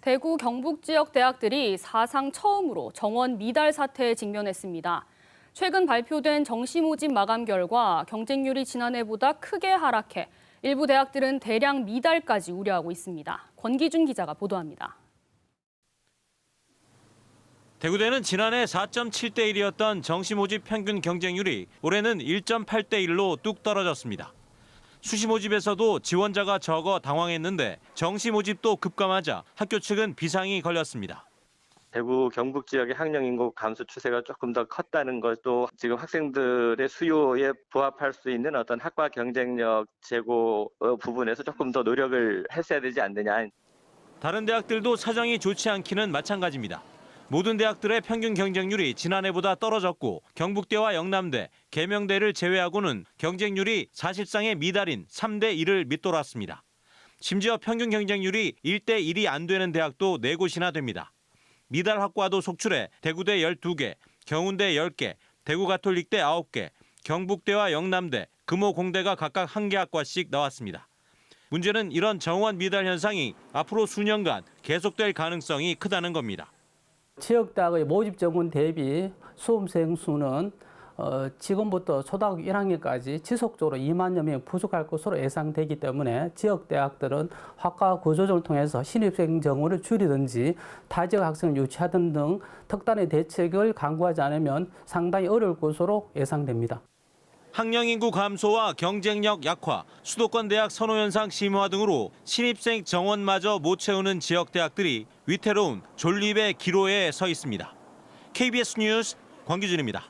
대구 경북 지역 대학들이 사상 처음으로 정원 미달 사태에 직면했습니다. 최근 발표된 정시 모집 마감 결과 경쟁률이 지난해보다 크게 하락해 일부 대학들은 대량 미달까지 우려하고 있습니다. 권기준 기자가 보도합니다. 대구대는 지난해 4.7대 1이었던 정시 모집 평균 경쟁률이 올해는 1.8대 1로 뚝 떨어졌습니다. 수시 모집에서도 지원자가 적어 당황했는데 정시 모집도 급감하자 학교 측은 비상이 걸렸습니다. 대구 경북 지역의 학령 인구 감소 추세가 조금 더 컸다는 것도 지금 학생들의 수요에 부합할 수 있는 어떤 학과 경쟁력 제고 어, 부분에서 조금 더 노력을 했어야 되지 않느냐. 다른 대학들도 사정이 좋지 않기는 마찬가지입니다. 모든 대학들의 평균 경쟁률이 지난해보다 떨어졌고 경북대와 영남대, 계명대를 제외하고는 경쟁률이 사실상의 미달인 3대 1을 밑돌았습니다. 심지어 평균 경쟁률이 1대 1이 안 되는 대학도 4곳이나 됩니다. 미달 학과도 속출해 대구대 12개, 경운대 10개, 대구가톨릭대 9개, 경북대와 영남대, 금호공대가 각각 한 개 학과씩 나왔습니다. 문제는 이런 정원 미달 현상이 앞으로 수년간 계속될 가능성이 크다는 겁니다. 지역대학의 모집 정원 대비 수험생 수는 어, 지금부터 초등학교 1학년까지 지속적으로 2만여 명 부족할 것으로 예상되기 때문에 지역 대학들은 학과 구조조정을 통해서 신입생 정원을 줄이든지 타지역 학생을 유치하든 등 특단의 대책을 강구하지 않으면 상당히 어려울 것으로 예상됩니다. 학령 인구 감소와 경쟁력 약화, 수도권 대학 선호 현상 심화 등으로 신입생 정원마저 못 채우는 지역 대학들이 위태로운 존립의 기로에 서 있습니다. KBS 뉴스 권기준입니다.